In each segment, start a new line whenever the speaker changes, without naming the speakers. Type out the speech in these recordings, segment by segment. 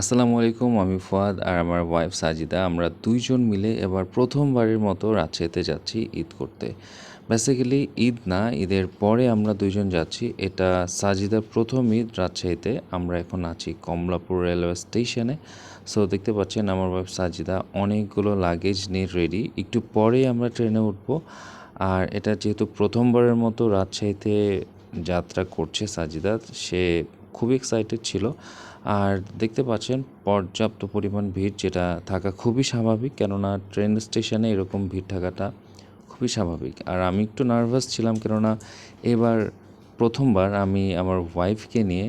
আসসালামু আলাইকুম, আমি ফুয়াদ আর আমার ওয়াইফ সাজিদা। আমরা দুইজন মিলে এবার প্রথমবারের মতো রাজশাহীতে যাচ্ছি ঈদ করতে। বেসিক্যালি ঈদ না, ঈদের পরে আমরা দুইজন যাচ্ছি। এটা সাজিদার প্রথম ঈদ রাজশাহীতে, আমরা এখন আছি কমলাপুর রেলওয়ে স্টেশনে। সো দেখতে পাচ্ছেন আমার ওয়াইফ সাজিদা অনেকগুলো লাগেজ নিয়ে রেডি একটু পরেই আমরা ট্রেনে উঠবো। আর এটা যেহেতু প্রথমবারের মতো রাজশাহীতে যাত্রা করছে সাজিদা, সে খুবই এক্সাইটেড ছিল। আর দেখতে পাচ্ছেন, পর্যাপ্ত পরিমাণ ভিড় যেটা থাকা খুবই স্বাভাবিক, কেননা ট্রেন স্টেশনে এরকম ভিড় থাকাটা খুবই স্বাভাবিক। আর আমি একটু নার্ভাস ছিলাম, কেননা এবার প্রথমবার আমি আমার ওয়াইফকে নিয়ে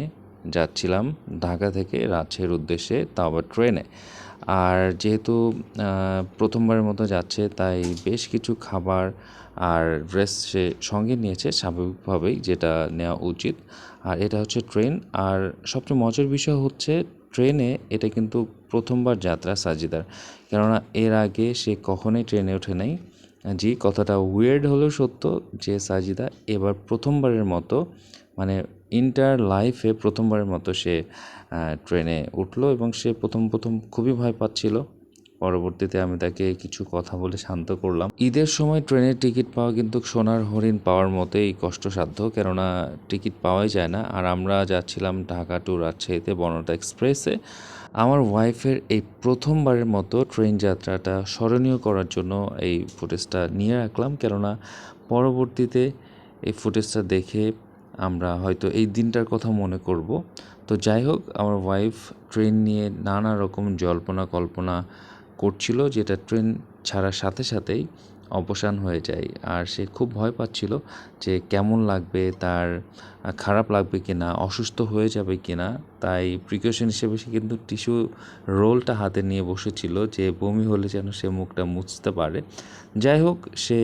যাচ্ছিলাম ঢাকা থেকে রাজশাহীর উদ্দেশ্যে তাও আবার ট্রেনে আর যেহেতু প্রথমবারের মতো যাচ্ছে, তাই বেশ কিছু খাবার আর ড্রেস সে সঙ্গে নিয়েছে স্বাভাবিকভাবেই, যেটা নেওয়া উচিত। আর এটা হচ্ছে ট্রেন আর সবচেয়ে মজার বিষয় হচ্ছে ট্রেনে এটা কিন্তু প্রথমবার যাত্রা সাজিদার। কেননা এর আগে সে কখনোই ট্রেনে ওঠে নাই। জি, কথাটা উইয়ার্ড হলেও সত্য যে সাজিদা এবার প্রথমবারের মতো মানে ইন্টার লাইফে প্রথমবারের মতো সে ট্রেনে উঠল এবং সে প্রথম প্রথম খুবই ভয় পাচ্ছিল। পরবর্তীতে আমি তাকে কিছু কথা বলে শান্ত করলাম। ঈদের সময় ট্রেনের টিকিট পাওয়া কিন্তু সোনার হরিণ পাওয়ার মতোই কষ্টসাধ্য, কেননা টিকিট পাওয়াই যায় না। আর আমরা যাচ্ছিলাম ঢাকা টু রাজশাহীতে বনতা এক্সপ্রেসে আমার ওয়াইফের এই প্রথমবারের মতো ট্রেন যাত্রাটা স্মরণীয় করার জন্য এই ফুটেজটা নিয়ে রাখলাম। কেননা পরবর্তীতে এই ফুটেজটা দেখে আমরা হয়তো এই দিনটার কথা মনে করব। তো যাই হোক, আমার ওয়াইফ ট্রেন নিয়ে নানা রকম জল্পনা কল্পনা করছিল, যেটা ট্রেন ছাড়ার সাথে সাথেই অবসান হয়ে যায়। আর সে খুব ভয় পাচ্ছিল যে কেমন লাগবে, তার খারাপ লাগবে কি না অসুস্থ হয়ে যাবে কি না তাই প্রিকশন হিসেবে সে কিন্তু টিস্যু রোলটা হাতে নিয়ে বসেছিল, যে বমি হলে যেন সে মুখটা মুছতে পারে। যাই হোক, সে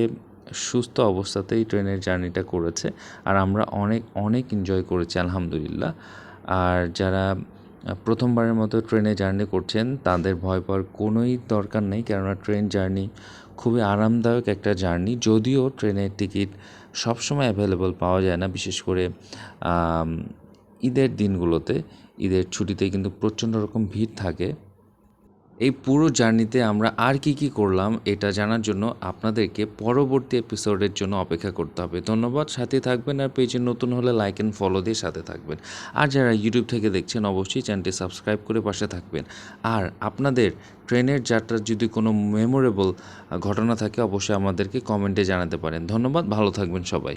সুস্থ অবস্থাতেই ট্রেনের জার্নিটা করেছে। আর আমরা অনেক অনেক এনজয় করেছি, আলহামদুলিল্লাহ। আর যারা প্রথমবারের মতো ট্রেনে জার্নি করছেন, তাদের ভয় পাওয়ার কোনোই দরকার নেই। কেননা ট্রেন জার্নি খুবই আরামদায়ক একটা জার্নি। যদিও ট্রেনের টিকিট সবসময় অ্যাভেলেবল পাওয়া যায় না, বিশেষ করে ঈদের দিনগুলোতে। ঈদের ছুটিতে কিন্তু প্রচণ্ড রকম ভিড় থাকে। এই পুরো জার্নিতে আমরা আর কি কি করলাম এটা জানার জন্য আপনাদেরকে পরবর্তী এপিসোডের জন্য অপেক্ষা করতে হবে। ধন্যবাদ। সাথে থাকবেন আর পেজে নতুন হলে লাইক অ্যান্ড ফলো দিয়ে সাথে থাকবেন। আর যারা ইউটিউব থেকে দেখছেন, অবশ্যই চ্যানেলটি সাবস্ক্রাইব করে পাশে থাকবেন। আর আপনাদের ট্রেনের যাত্রার যদি কোনো মেমোরেবল ঘটনা থাকে, অবশ্যই আমাদেরকে কমেন্টে জানাতে পারেন। ধন্যবাদ। ভালো থাকবেন সবাই।